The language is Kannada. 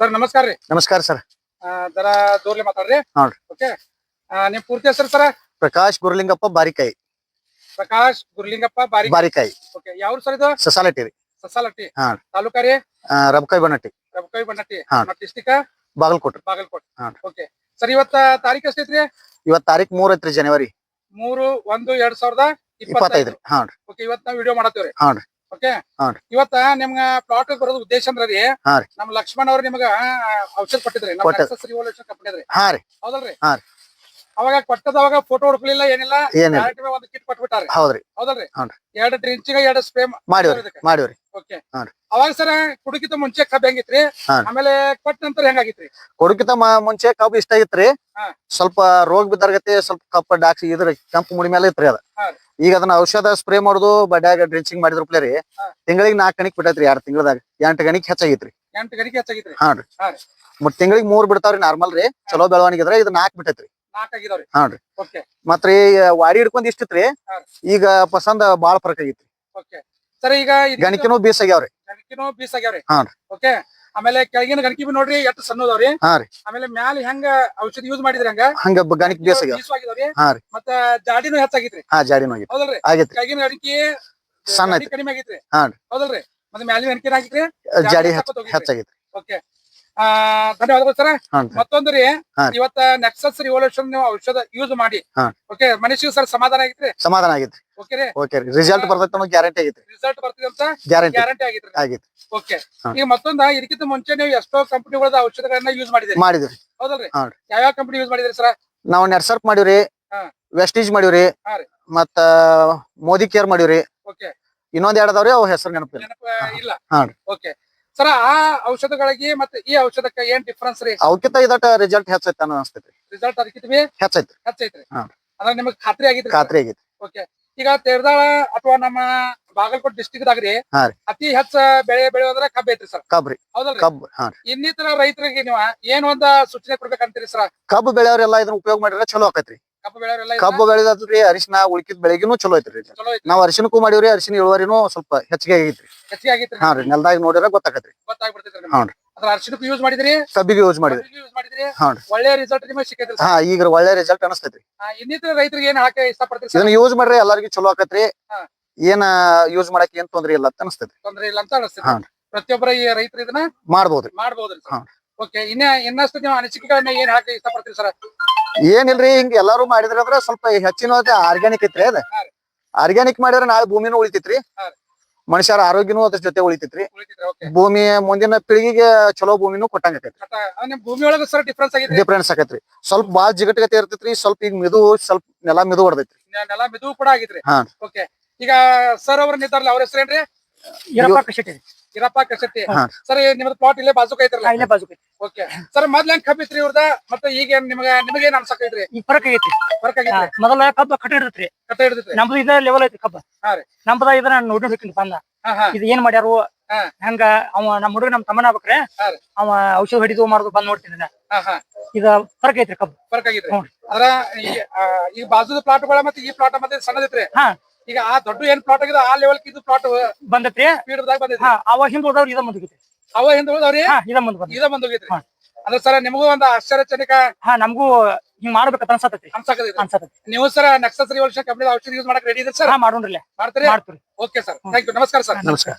ಸರ್ ನಮಸ್ಕಾರ ರೀ. ನಮಸ್ಕಾರ ಸರ್. ಜರ ದೂರ್ಲೆ ಮಾತಾಡ್ರಿ. ನೋಡ್ರಿ. ಓಕೆ. ನಿಮ್ ಪೂರ್ತಿ ಹೆಸರು ಸರ್? ಪ್ರಕಾಶ್ ಗುರುಲಿಂಗಪ್ಪ ಬಾರಿಕಾಯಿ. ಪ್ರಕಾಶ್ ಗುರ್ಲಿಂಗಪ್ಪ ಬಾರಿ ಬಾರಿಕಾಯಿ. ಓಕೆ ಯಾವ ಸರ್ ಇದು? ಸಸಾಲಟ್ಟಿ ರೀ. ಸಸಾಲಟ್ಟಿ. ಹಾ. ತಾಲೂಕಾ ರೀ? ರಬಕಾಯಿ ಬನ್ನಟ್ಟಿ ರಬಕವಿ ಬಣ್ಣಟ್ಟಿ. ಹಾ. ಮತ್ತೆ ಡಿಸ್ಟಿಕ್ ಬಾಗಲಕೋಟ್ರಿ ಬಾಗಲಕೋಟ್. ಹಾ. ಓಕೆ. ಸರ್ ಇವತ್ತ ತಾರೀಕ್ ಎಷ್ಟೈತ್ರಿ ಇವತ್ ತಾರೀಕ್ ಮೂರ್ ಐತ್ರಿ ಜನವರಿ ಮೂರು ಒಂದು ಎರಡ್ ಸಾವಿರದ ಇಪ್ಪತ್ತೈದು. ಹಾಂ ರೀ. ಓಕೆ ಇವತ್ತ ನಾವು ವಿಡಿಯೋ ಮಾಡತ್ತೀವ್ರಿ. ಹಾಂ ರೀ. ಓಕೆ. ಇವತ್ತ ನಿಮ್ಗ ಪ್ಲಾಟ್ ಬರೋದು ಉದ್ದೇಶ ಅಂದ್ರ ರೀ. ನಮ್ ಲಕ್ಷ್ಮಣ್ ಅವ್ರ ನಿಮ್ಗ ಔಷಧ ಕೊಟ್ಟಿದ್ರಿ ಹಾ ರೀ. ಹೌದಲ್ರಿ? ಹಾ ರೀ. ಅವಾಗ ಫೋಟೋ ಹುಡುಕ್ಲಿಲ್ಲ ಏನಿಲ್ಲ? ಏನಿಲ್ಲ. ಒಂದು ಕಿಟ್ ಕೊಟ್ಬಿಟ್ಟಾರ ಹೌದ್ರಿ. ಹೌದಲ್ರಿ? ಹಾ ರೀ. ಎರಡು ಡ್ರಿಂಚಿಗೆ ಎರಡು ಸ್ಪ್ರೇ ಮಾಡಿವ್ರಿ ಮಾಡಿವ್ರಿ ಓಕೆ. ಅವಾಗ ಸರ ಕುಡುಕಿತ ಮುಂಚೆ ಕಬ್ಬ ಹೆಂಗಿತ್ರಿ? ಆಮೇಲೆ ಕೊಟ್ಟ ನಂತರ ಹೆಂಗಾಗಿತ್ರಿ? ಕೊಡಕಿತ ಮುಂಚೆ ಕಬ್ಬು ಇಷ್ಟ ಆಗಿತ್ರಿ. ಹಾ. ಸ್ವಲ್ಪ ರೋಗ ಬಿದ್ದಾರ್ಗತಿ ಸ್ವಲ್ಪ ಕಪ್ಪ ಡಾಕ್ಸಿ ಇದ್ರ ಕೆಂಪು ಮುಡಿ ಮೇಲೆ ಇತ್ರಿ ಅದ. ಹಾ ಈಗ ಅದನ್ನ ಔಷಧ ಸ್ಪ್ರೇ ಮಾಡುದು ಬಡ್ಯಾಗ ಡ್ರಿಂಚಿಂಗ್ ಮಾಡಿದ್ರು ಪ್ಲೇ ರೀ. ತಿಂಗಳಿಗೆ ನಾಲ್ಕು ಗಣಿಕ್ ಬಿಟ್ಟೈತ್ರಿ ಎರಡ್ ತಿಂಗಳದಾಗ. ಎಂಟು ಗಣಿಕ್ ಹೆಚ್ಚಾಗಿತ್ರಿ. ಎಂಟು ಗಣಿಕೆ ಹಾ ರೀ. ಹಾ ರೀ. ಮತ್ ತಿಂಗಳಿಗೆ ಮೂರ್ ಬಿಡ್ತಾವ್ರಿ ನಾರ್ಮಲ್ ರೀ. ಚಲೋ ಬೆಳವಣಿಗೆ ಇದ್ರ ಇದು ನಾಲ್ಕು ಬಿಟ್ಟೈತ್ರಿ. ನಾಲ್ಕು ಆಗಿದಾವ್ರಿ? ಹಾ ರೀ. ಓಕೆ. ಮತ್ರಿ ವಾಡಿ ಹಿಡ್ಕೊಂಡ್ ಇಷ್ಟಿತ್ರಿ. ಹಾ. ಈಗ ಪಸಂದ ಬಾಳ ಫರಕ್ ಆಗೈತ್ರಿ. ಓಕೆ. ಸರ್ ಈಗ ಗಣಿಕಿನೂ ಬೀಸ್ ಆಗ್ಯಾವ್ರಿ. ಗಣಕಿನೂ ಬೀಸ್ ಆಗ್ಯಾವ್ರಿ? ಹಾ ರೀ. ಓಕೆ. ಆಮೇಲೆ ಕೆಳಗಿನ ಗಣಕಿ ಬಿ ನೋಡ್ರಿ ಎಷ್ಟು ಸಣ್ಣದವ್ರಿ. ಹಾ ರೀ. ಆಮೇಲೆ ಮ್ಯಾಲ ಹೆಂಗ ಔಷಧಿ ಯೂಸ್ ಮಾಡಿದ್ರಿ ಹಂಗ? ಹಂಗ ಗಣಿಕ್ ಬೀಸ್ ಆಗ್ಯಾವ ಬೀಸು ಆಗಿದಾವ್ರಿ. ಹಾ ರೀ. ಮತ್ತ ಜಾಡಿನೂ ಹೆಚ್ಚಾಗಿತ್ರಿ. ಹಾ ಜಾಡಿನೂ ಆಗೈತಿ ಹೌದಲ್ರಿ. ಕೆಳಗಿನ ಗಣಕಿ ಸಣ್ಣ ಐತಿ. ಕಡಿಮೆ ಆಗೈತ್ರಿ. ಹಾ ರೀ. ಹೌದಲ್ರಿ. ಮತ್ತೆ ಮ್ಯಾಲಿನ ಗಣಕಿನ ಆಗಿತ್ರಿ ಜಾಡಿ ಹೆಚ್ಚಾಗ್ ಹೆಚ್ಚ ಓಕೆ ಧನ್ಯವಾದಗಳು ಸರ್. ಮತ್ತೊಂದು ರೀ. ಇವತ್ತ ನೆಕ್ಸಸ್ ರಿವಲ್ಯೂಷನ್ ನೀವು ಔಷಧ ಯೂಸ್ ಮಾಡಿ. ಓಕೆ ಮನುಷ್ಯ ಸರ್ ಸಮಾಧಾನ ಆಗಿತ್ರಿ? ಸಮಾಧಾನ ಆಗಿತ್ತು ಓಕೆ ರೀ. ಓಕೆ ರಿಸಲ್ಟ್ ಬರ್ತೈತೆ ಅನ್ನೋ ಗ್ಯಾರಂಟಿ ಆಗಿತ್ತು ರಿಸಲ್ಟ್ ಬರ್ತದೆ ಅಂತ ಗ್ಯಾರಂಟಿ ಗ್ಯಾರಂಟಿ ಆಗೈತ್ರಿ. ಆಗೈತಿ ಓಕೆ ಈಗ ಮತ್ತೊಂದ ಇದಕ್ಕಿಂತ ಮುಂಚೆ ನೀವು ಎಷ್ಟೋ ಕಂಪನಿಗಳ ಔಷಧಗಳನ್ನ ಯೂಸ್ ಮಾಡಿದ್ರಿ. ಮಾಡಿದ್ರಿ. ಹೌದಲ್ರಿ? ಯಾವ ಯಾವ ಕಂಪನಿ ಯೂಸ್ ಮಾಡಿದ್ರಿ ಸರ್? ನಾವು ನೆಟ್ಸರ್ಪ್ ಮಾಡಿವ್ರಿ. ವೆಸ್ಟೀಜ್ ಮಾಡಿವ್ರಿ ಮತ್ತ ಮೋದಿ ಕೇರ್ ಮಾಡಿವ್ರಿ. ಓಕೆ ಇನ್ನೊಂದ್ ಎರಡ್ ಅದಾವ್ರಿ ಅವ್ ಹೆಸರು ನೆನಪಿಲ್ಲ. ನೆನಪ ಇಲ್ಲ. ಹಾ. ಓಕೆ ಸರ್ ಆ ಔಷಧಗಳಿಗೆ ಮತ್ತೆ ಈ ಔಷಧಕ್ಕೆ ಏನ್ ಡಿಫ್ರೆನ್ಸ್ ರೀ? ಅವಕ್ಕಿಂತ ಇದಟ ರಿಸಲ್ಟ್ ಹೆಚ್ಚೈತೆ ಅನ್ನೋ ರಿಸಲ್ಟ್ ಅದಕ್ಕಿಂತ ಬಿ ಹೆಚ್ಚೈತ್ರಿ ಹಾ. ಅಂದ್ರೆ ನಿಮಗೆ ಖಾತ್ರಿ ಆಗಿದ್ರಿ ಖಾತ್ರಿ ಆಗೈತಿ ಓಕೆ ಈಗ ತೇರ್ದಾಳ ಅಥವಾ ನಮ್ಮ ಬಾಗಲಕೋಟ್ ಡಿಸ್ಟಿಕ್ ದಾಗ್ರಿ ಹಾ ರೀ. ಅತಿ ಹೆಚ್ಚ ಬೆಳೆ ಬೆಳೆಯೋದ್ರ ಕಬ್ಬ್ ಐತ್ರಿ ಸರ್. ಕಬ್ರಿ ಹೌದಲ್ರಿ? ಕಬ್ ಹಾ ರೀ. ಇನ್ನಿತರ ರೈತರಿಗೆ ನೀವು ಏನ್ ಒಂದ ಸೂಚನೆ ಕೊಡ್ಬೇಕಂತೀರಿ ಸರ್? ಕಬ್ಬು ಬೆಳೆಯವ್ರೆಲ್ಲ ಇದನ್ನ ಉಪಯೋಗ ಮಾಡಿದ್ರೆ ಚಲೋ ಆಕೈತ್ರಿ. ಕಬ್ಬು ಬೆಳೆಯವರೆಲ್ಲ ಕಬ್ಬು ಬೆಳೆದ್ರಿ ಅರಿಶಿನ ಉಳ್ಕಿದ್ ಬೆಳೆಗಿನೂ ಚಲೋ ಐತ್ರಿ ನಾವು ಚಲೋ ಐತಿ ನಾವ್ ಅರಿಶಿನಕ್ಕೂ ಮಾಡಿವ್ರಿ ಅರಿಶಿನ ಇಳುವರಿನೂ ಸ್ವಲ್ಪ ಹೆಚ್ಚಿಗೆ ಆಗೈತ್ರಿ. ಹೆಚ್ಚಿಗೆ ಆಗಿತ್ರಿ. ಹಾ ರೀ. ನೆಲದಾಗ ನೋಡಿದ್ರೆ ಗೊತ್ತಾಕತ್ರಿ. ಗೊತ್ತಾಗ್ಬಿಡ್ತೈತ್ರಿ ಹಾ ನಿಮ್ಗೆ. ಅದ್ರ ಅರ್ಶಿನಕ್ಕೂ ಯೂಸ್ ಮಾಡಿದ್ರಿ? ಕಬ್ಬಿಗೆ ಯೂಸ್ ಮಾಡಿದ್ರಿ. ಯೂಸ್ ಮಾಡಿದ್ರಿ? ಹಾ ರೀ. ಒಳ್ಳೆ ರಿಸಲ್ಟ್ ನಿಮಗೆ ಸಿಕ್ಕೈತ್ರಿ ಹಾ ಈಗ ಒಳ್ಳೆ ರಿಸಲ್ಟ್ ಅನಸ್ತೈತ್ರಿ. ಇನ್ನಿತರ ರೈತರಿಗೆ ಏನ್ ಹಾಕಿ ಇಷ್ಟಪಡ್ತೀರಿ ಸರ್ ಇದನ್ನ ಯೂಸ್ ಮಾಡ್ರಿ ಎಲ್ಲರಿಗೂ ಚಲೋ ಆಕತ್ರಿ. ಹಾ. ಏನ ಯೂಸ್ ಮಾಡಕ್ ಏನ್ ತೊಂದ್ರೆ ಇಲ್ಲ ಅಂತ ಅನಸ್ತೈತಿ ತೊಂದ್ರೆ ಇಲ್ಲ ಅಂತ ಹಾ. ಅನಿಸ್ತದೆ ಪ್ರತಿಯೊಬ್ಬರ ಈ ರೈತರು ಇದನ್ನ ಮಾಡ್ಬೋದ್ರಿ. ಮಾಡಬಹುದ್ರಿ ಹಾ. ಓಕೆ ಇನ್ನ ಇನ್ನಷ್ಟು ನೀವು ಅನಿಸಿಕೆಗಳನ್ನ ಏನ್ ಹಾಕಿ ಇಷ್ಟಪಡ್ತೀರಿ ಸರ್ ಏನಿಲ್ರಿ ಹಿಂಗ ಎಲ್ಲಾರು ಮಾಡಿದ್ರ ಅಂದ್ರ ಸ್ವಲ್ಪ ಹೆಚ್ಚಿನ ಆರ್ಗ್ಯಾನಿಕ್ ಐತ್ರಿ ಅದ. ಹಾ ರೀ. ಆರ್ಗ್ಯಾನಿಕ್ ಮಾಡಿದ್ರೆ ನಾಳೆ ಭೂಮಿನೂ ಉಳಿತೈತ್ರಿ. ಹಾ ರೀ. ಮನುಷ್ಯರ ಆರೋಗ್ಯನೂ ಅದ್ರ ಜೊತೆ ಉಳಿತೈತ್ರಿ. ಭೂಮಿಯ ಭೂಮಿ ಮುಂದಿನ ಪೀಳಿಗೆಗೆ ಚಲೋ ಭೂಮಿನೂ ಕೊಟ್ಟಂಗ ಆಕೈತ್ರಿ ನಿಮ್ ಭೂಮಿ ಒಳಗ ಸರ್ ಡಿಫ್ರೆನ್ಸ್ ಆಗಿದೆ ಡಿಫ್ರೆನ್ಸ್ ಆಕೈತ್ರಿ ಸ್ವಲ್ಪ ಬಾಳ್ ಜಿಗಟ್ಗತೆ ಇರ್ತೈತ್ರಿ ಸ್ವಲ್ಪ ಈಗ ಮೆದು ಸ್ವಲ್ಪ ನೆಲ ಮೆದು ಹೊಡೆದೈತ್ರಿ. ನೆಲ ಮೆದು ಕೂಡ ಆಗಿದ್ರಿ ಹಾ. ಓಕೆ ಈಗ ಸರ್ ಅವ್ರ ನಿಂತಾರಲ್ಲ ಅವ್ರ ಹೆಸರೇನ್ರಿ? ಏನ್ರಿ ಕಶೆಟ್ಟಿ ಇರಪ್ಪ ಕಸತಿ. ಸರ್ ನಿಮ್ದು ಪ್ಲಾಟ್ ಇಲ್ಲೇ ಬಾಜುಕ ಐತ್ರಲ್ಲ? ಇಲ್ಲೇ ಬಾಜು ಓಕೆ. ಸರ್ ಮೊದ್ಲ ಹೆಂಗ್ ಕಬ್ಬಿತ್ರಿ ಇವ್ರದ? ಮತ್ತೆ ಈಗ ಏನ್ ನಿಮ್ಗ ನಿಮಗೇನ್ ಅನ್ಸಕೈತ್ರಿ ಈಗ ಫರಕ್ ಆಗೈತಿ ವರ್ಕ್ ಆಗೈತಿ ಮೊದಲ ಕಬ್ಬ ಕಟ್ಟ ಹಿಡಿದ್ರಿ ಕಟ್ಟ ಹಿಡಿದ್ರಿ ನಮ್ದು ಇದ ಲೆವೆಲ್ ಐತಿ ಕಬ್ಬ. ಹಾ ರೀ. ನಮ್ದ ಇದನ್ನ ನೋಡಿ ಹೋಗಿನಿ ಬಂದ. ಇದು ಏನ್ ಮಾಡ್ಯಾರು. ಹಂಗ ಅವ ನಮ್ಮ ಹುಡುಗ ನಮ್ ತಮ್ಮನ ಆಗ್ಬೇಕ್ರೆ. ಅವ ಔಷಧ ಹೊಡಿದು ಮಾಡುದು ಬಂದ್ ನೋಡ್ತೀನಿ ಇದ ಫರಕ್ ಐತ್ರಿ ಕಬ್ಬ. ಫರ್ಕ್ ಆಗೈತ್ರಿ. ಅದ್ರ ಈ ಬಾಜುದ ಪ್ಲಾಟ್ಗಳ ಮತ್ತೆ ಈ ಪ್ಲಾಟ್ ಮತ್ತೆ ಸಣ್ಣದೈತ್ರಿ? ಹಾ. ಈಗ ಆ ದೊಡ್ಡ ಏನ್ ಪ್ಲಾಟ್ ಆಗಿದೆ ಆ ಲೆವೆಲ್ ಇದು ಪ್ಲಾಟ್ ಸ್ಪೀಡ್ ದಾಗ ಬಂದೈತಿ ಹಾ ಅವ ಹಿಂದ್ ಉಳ್ದವ್ರು ಇದ ಹೋಗಿತ್ರಿ. ಅವ ಹಿಂದ್ ಉಳ್ದವ್ರಿ ಹಾ ಇದ ಮುಂದ್ ಬಂದ್ ಇದ ಬಂದ್ ಹೋಗಿತ್ರಿ. ಹಾ. ಅಂದ್ರೆ ಸರ್ ನಿಮಗೂ ಒಂದು ಆಶ್ಚರ್ಯಜನಕ ಹಾ ನಮಗೂ ಹಿಂಗ್ ಮಾಡ್ಬೇಕಂತ ಅನ್ಸತೈತಿ ಅನ್ಸಕತೈತಿ ಅನ್ಸತೈತಿ ನೀವು ಸರ್ ನೆಕ್ಸ್ಟ್ ರಿವಲ್ಯೂಷನ್ ಕಂಪ್ನಿ ಔಷಧಿ ಯೂಸ್ ಮಾಡಕ್ ರೆಡಿ ಇದೆ ಸರ್? ಹಾ ಮಾಡೋಣ್ರಿ ಮಾಡ್ತೀರಿ? ಮಾಡ್ತೀರಿ. ಓಕೆ ಸರ್ ಥ್ಯಾಂಕ್ ಯು ನಮಸ್ಕಾರ ಸರ್ ನಮಸ್ಕಾರ.